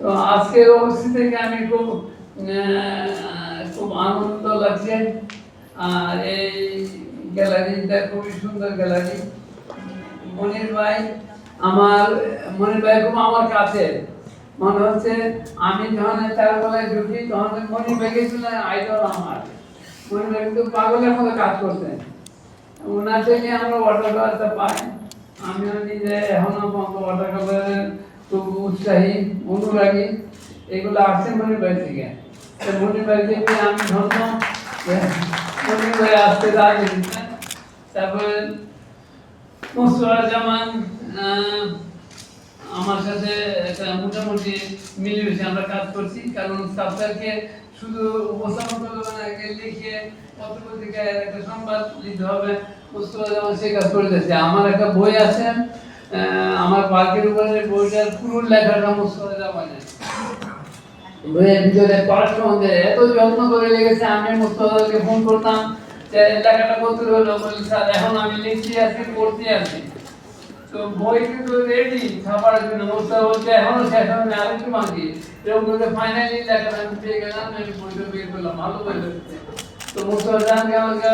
তো আজকের থেকে আমি খুব খুব আনন্দ লাগছে। আর এই গ্যালারিটা খুবই সুন্দর গ্যালারি। মনির ভাই আমার, মনির ভাই খুব আমার কাছে। মনে হচ্ছে আমি যখন তার বেলায় ঢুকি, তখন মনির ভাইকে ছিল আইডল আমার। মনির ভাই কিন্তু পাগলের মতো কাজ করতেন। ওনার থেকে আমরা ওয়াটার কালারটা পাই। আমিও নিজে এখনও ওয়াটার কালারের খুব উৎসাহী, অনুরাগী, এগুলো আসছে মনির ভাই থেকে। মনির ভাই থেকে আমি ধন্য মনির ভাই আসতে রাজি তারপরে মোস্তফা জামান আমার সাথে একটা মোটামুটি মিলেমিশে আমরা কাজ করছি, কারণ সাবটাকে শুধু উপস্থাপন করলে হবে না, একে লিখে পত্রপত্রিকায় একটা সংবাদ লিখতে হবে। মোস্তফা জামান সে কাজ করে যাচ্ছে। আমার একটা বই আছে আমার পার্কের উপরে বইটার পুরো লেখাটা মোস্তফা জামানের বইয়ের ভিতরে পড়ার সম্বন্ধে এত যত্ন করে লেগেছে, আমি মোস্তফাকে ফোন করতাম লেখাটা কত হলো? বলি স্যার, এখন আমি লিখছি আছি পড়তে আছি। তো বই কিন্তু রেডি ছাপার জন্য। মোস্তফা বলছে, এখনও শেষ হবে না আরেকটু বাকি। এরকম করে ফাইনালি লেখাটা আমি পেয়ে গেলাম, আমি বইটা বের করলাম। ভালো বই তো মোস্তফা জাহানকে আমাকে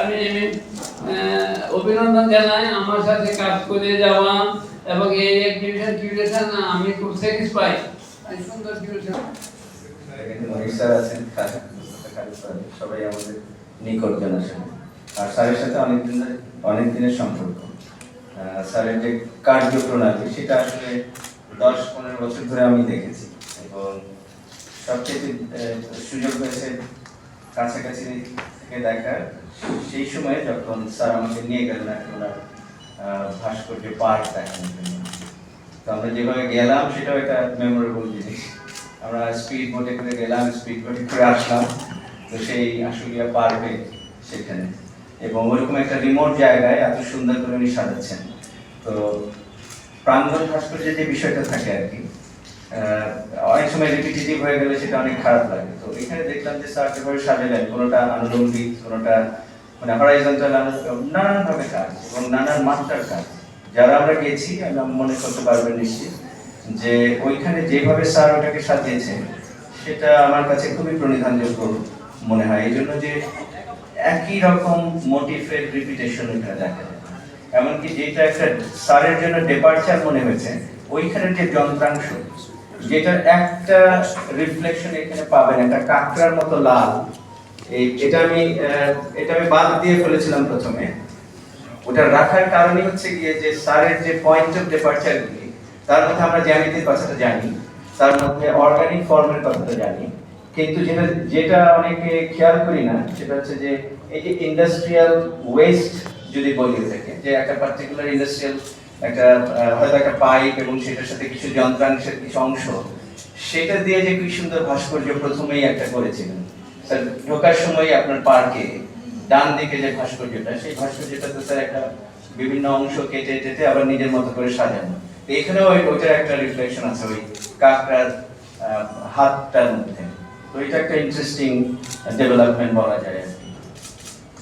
আমি অভিনন্দন জানাই আমার সাথে কাজ করে যাওয়া এবং এই এক্সিবিশন কিউরেশন আমি খুব স্যাটিসফাই সুন্দর কিউরেশন সবাই আমাদের নিকটজন আসেন আর স্যারের সাথে অনেক দিন অনেক দিনের সম্পর্ক স্যারের যে কার্যপ্রণালী, সেটা আসলে দশ পনেরো বছর ধরে আমি দেখেছি। এবং সবচেয়ে সুযোগ হয়েছে কাছাকাছি থেকে দেখার। সেই সময়ে যখন স্যার আমাকে নিয়ে গেলেন আহ, ভাস্কর্য পার্ক জন্য। তো আমরা যেভাবে গেলাম সেটাও একটা মেমোরেবল জিনিস। আমরা স্পিড বোটে করে গেলাম স্পিড বোটে করে আসলাম তো সেই আশুলিয়া পার্কে সেখানে। এবং ওরকম একটা রিমোট জায়গায় এত সুন্দর করে উনি সাজাচ্ছেন। তো প্রাঙ্গণ ভাস্কর্যের যে বিষয়টা থাকে আর কি অনেক সময় রিপিটেটিভ হয়ে গেলে সেটা অনেক খারাপ লাগে। তো এখানে দেখলাম যে স্যার যেভাবে সাজালেন, কোনোটা আনুলম্বিক, কোনোটা মানে হরাইজন্টাল নানান ভাবে কাজ এবং নানান মাত্রার কাজ। যারা আমরা গেছি, আমরা মনে করতে পারবেন নিশ্চিত যে ওইখানে যেভাবে স্যার ওটাকে সাজিয়েছেন, সেটা আমার কাছে খুবই প্রণিধানযোগ্য মনে হয়। এই জন্য যে একই রকম মোটিভের রিপিটেশন ওইখানে দেখা এমনকি যেটা একটা স্যারের জন্য ডেপার্চার মনে হয়েছে, ওইখানের যে যন্ত্রাংশ যেটার একটা রিফ্লেকশন এখানে পাবেন, একটা কাঁকড়ার মতো লাল। এই, এটা আমি এটা আমি বাদ দিয়ে ফেলেছিলাম প্রথমে। ওটা রাখার কারণই হচ্ছে গিয়ে যে স্যারের যে পয়েন্ট অফ ডিপার্চার গুলি, তার মধ্যে আমরা জ্যামিতির কথাটা জানি, তার মধ্যে অর্গানিক ফর্মের কথাটা জানি। কিন্তু যেটা যেটা অনেকে খেয়াল করি না, সেটা হচ্ছে যে এই যে ইন্ডাস্ট্রিয়াল ওয়েস্ট যদি বলি থাকে যে একটা পার্টিকুলার ইন্ডাস্ট্রিয়াল একটা হয়তো একটা পাইপ এবং সেটার সাথে কিছু যন্ত্রাংশের কিছু অংশ সেটা দিয়ে যে কি সুন্দর ভাস্কর্য প্রথমেই একটা করেছিলেন। স্যার ঢোকার সময় আপনার পার্কে ডান দিকে যে ভাস্কর্যটা সেই ভাস্কর্যটাতে স্যার একটা বিভিন্ন অংশ কেটে কেটে আবার নিজের মতো করে সাজানো। তো এখানেও ওই ওইটার একটা রিফ্লেকশন আছে ওই কাঁকড়ার আহ, হাতটার মধ্যে। তো এটা একটা ইন্টারেস্টিং ডেভেলপমেন্ট বলা যায় আর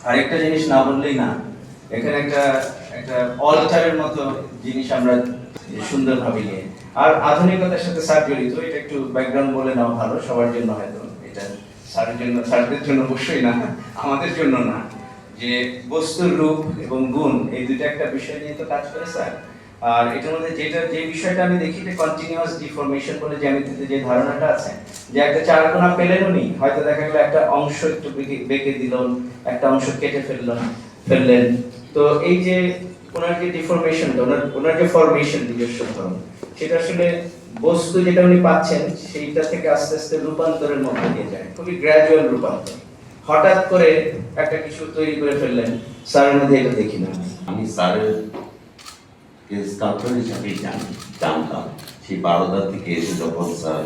আরেকটা জিনিস না বললেই না এখানে একটা একটা মতো জিনিস আমরা নিয়ে। আর আধুনিকতার সাথে জড়িত, এটা একটু ব্যাকগ্রাউন্ড বলে ভালো, সবার জন্য হয়তো। এটা জন্য জন্য অবশ্যই না, আমাদের জন্য না। যে বস্তুর রূপ এবং গুণ, এই দুটো একটা বিষয় নিয়ে তো কাজ করে স্যার। আর এটার মধ্যে যেটা, যে বিষয়টা আমি দেখি যে কন্টিনিউয়াস ডিফরমেশন বলে জ্যামিতিতে যে ধারণাটা আছে, যে একটা চারকোনা পেলেন উনি হয়তো দেখা গেল একটা অংশ একটু বেঁকে- দিল, একটা অংশ কেটে ফেললেন ফেললেন। তো এই যে ওনার যে ডিফরমেশনটা ওনার ওনার যে ফরমেশন নিজস্ব ধরন। সেটা আসলে বস্তু যেটা উনি পাচ্ছেন, সেইটা থেকে আস্তে আস্তে রূপান্তরের মধ্যে দিয়ে যায়। খুবই গ্র্যাজুয়াল রূপান্তর। হঠাৎ করে একটা কিছু তৈরি করে ফেললেন। স্যারের মধ্যে এটা দেখি না। আমি স্যারের স্কাল্পচার হিসাবেই জানি, জানতাম। সেই বারোদা থেকে এসে যখন স্যার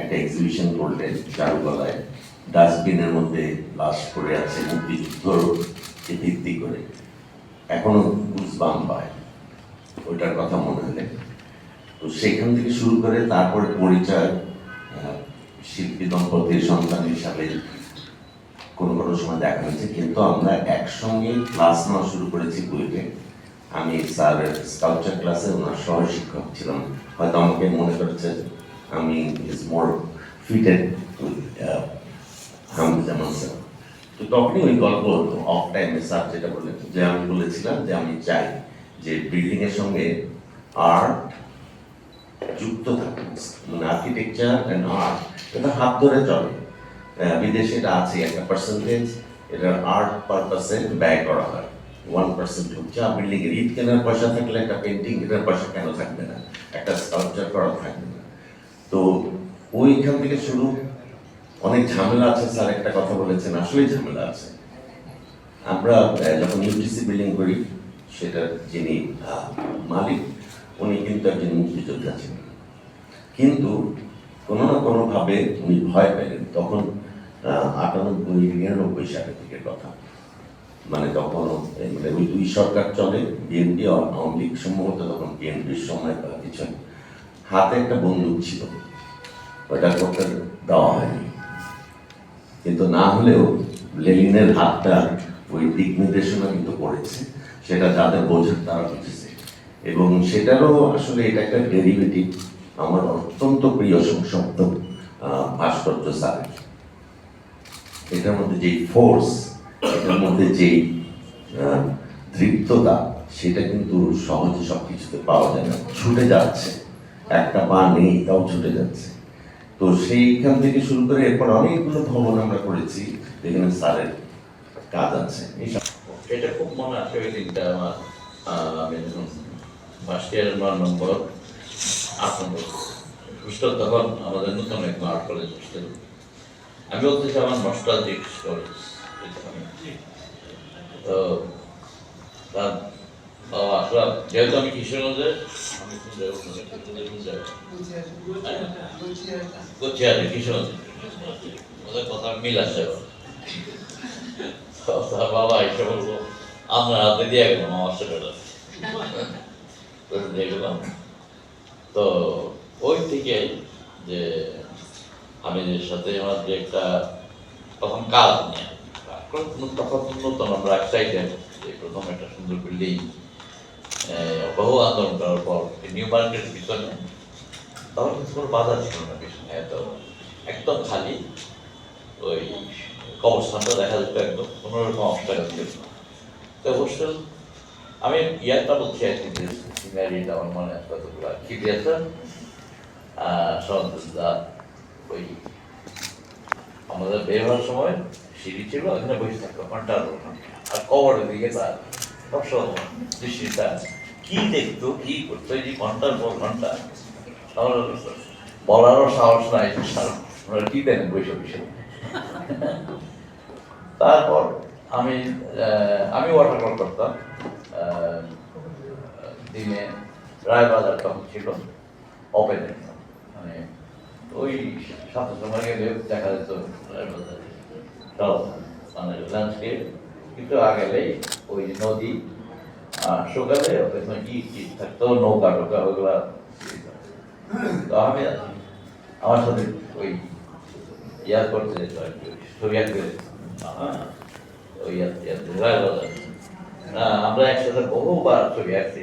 একটা এক্সিবিশন করলেন চারুকলায় ডাস্টবিনের মধ্যে লাশ পড়ে আছে মুক্তিযুদ্ধকে ভিত্তি করে। এখনও গুজবাম পায়। ওইটার কথা মনে হলে। তো সেখান থেকে শুরু করে তারপরে পরিচয় শিল্পী দম্পতির সন্তান হিসাবে কোনো কোনো সময় দেখা হয়েছে। কিন্তু আমরা একসঙ্গে ক্লাস নেওয়া শুরু করেছি বুয়েটে আমি স্যারের স্কাল্পচার ক্লাসে ওনার সহশিক্ষক ছিলাম। হয়তো আমাকে মনে করছে আমি is more fitted with sir. তো তখনই ওই গল্প হতো অফ টাইমে স্যার যেটা বললেন, যে আমি বলেছিলাম যে আমি চাই যে বিল্ডিং এর সঙ্গে আর্ট যুক্ত থাকে মানে আর্কিটেকচার অ্যান্ড আর্ট এটা হাত ধরে চলে। বিদেশে এটা আছে, একটা পার্সেন্টেজ এটা আর্ট পারপাসে ব্যয় করা হয়। ওয়ান পার্সেন্ট হচ্ছে বিল্ডিং এর ইট কেনার পয়সা থাকলে একটা পেন্টিং এটার পয়সা কেন থাকবে না? একটা স্কাল্পচার করা থাকবে না। তো ওইখান থেকে শুরু অনেক ঝামেলা আছে, স্যার একটা কথা বলেছেন, আসলেই ঝামেলা আছে। আমরা যখন ইউটিসি বিল্ডিং করি, সেটার যিনি মালিক, উনি কিন্তু একজন মুক্তিযোদ্ধা ছিলেন। কিন্তু কোনো না কোনোভাবে উনি ভয় পেলেন। তখন আটানব্বই নিরানব্বই সালের থেকে কথা। মানে তখন মানে ওই দুই সরকার চলে বিএনপি আওয়ামী লীগ সম্ভবত তখন বিএনপির সময় বা কিছু হাতে একটা বন্দুক ছিল। ওটা করতে দেওয়া হয়নি। কিন্তু না হলেও লেনিনের হাতটা ওই দিক নির্দেশনা কিন্তু পড়েছে সেটা যাদের বোঝেন তারা বুঝেছে। এবং সেটারও আসলে এটা একটা ডেরিভেটিভ আমার অত্যন্ত প্রিয় শব্দ ভাস্কর্য স্যারের। এটার মধ্যে যেই ফোর্স এটার মধ্যে যেই আহ, দৃপ্ততা সেটা কিন্তু সহজে সব কিছুতে পাওয়া যায় না। ছুটে যাচ্ছে। একটা পা নেই তাও ছুটে যাচ্ছে। তো সেইখান থেকে শুরু করে এরপর অনেকগুলো ভবন আমরা করেছি, যেখানে স্যারের কাজ আছে। এটা খুব মনে আছে ওই দিনটা আমার আমি যখন ফার্স্ট ইয়ার নয় নম্বর আট নম্বর হোস্টেল তখন আমাদের নতুন এক আর্ট কলেজ হোস্টেল আমি বলতে চাই আমার নস্টালজিক কলেজ তো, তার যেহেতু আমি কিশোরগঞ্জের আমি ওদের কথা বাবা বলব দিয়ে আমার গেলাম। তো ওই থেকে যে আমিদের সাথে আমার যে একটা তখন কাজ নিয়ে তখন নতুন আমরা এক্সাইটেড যে প্রথম একটা সুন্দর বিল্ডিং বহু আন্দোলন করার পর নিউ মার্কেটের পিছনে তখন কিন্তু কোনো বাধা ছিল না পিছনে এত একদম খালি ওই কবরস্থানটা দেখা যেত একদম, কোনো রকম অবস্থায় ছিল তো হোস্টেল আমি ইয়ারটা বলছি আর কি সিনারিটা আমার মনে আছে কতগুলো খিদিয়াছেন সন্তুষ্টা ওই আমাদের বের হওয়ার সময় সিঁড়ি ছিল, ওখানে বসে থাকতো ঘণ্টার আর কবরের দিকে তার দেখতো করতো যে ঘণ্টার পর বলারও সাহস নাই কি দেন বসে বসে তারপর আমি আমি ওয়াটার কল করতাম দিনে রায়বাজার তখন ছিল ওপেন মানে ওই সাথে সময় গেলে দেখা যেত রায়বাজার। সব মানে ল্যান্ডস্কেপ কিন্তু আগেলেই ওই নদী সকালে টিট থাকতো নৌকা টোকা ওগুলা তো আমি আমার সাথে ওই ইয়া করতে যেত আর কি ছবি আঁকতে হ্যাঁ, ওই না আমরা একসাথে বহুবার ছবি আঁকছি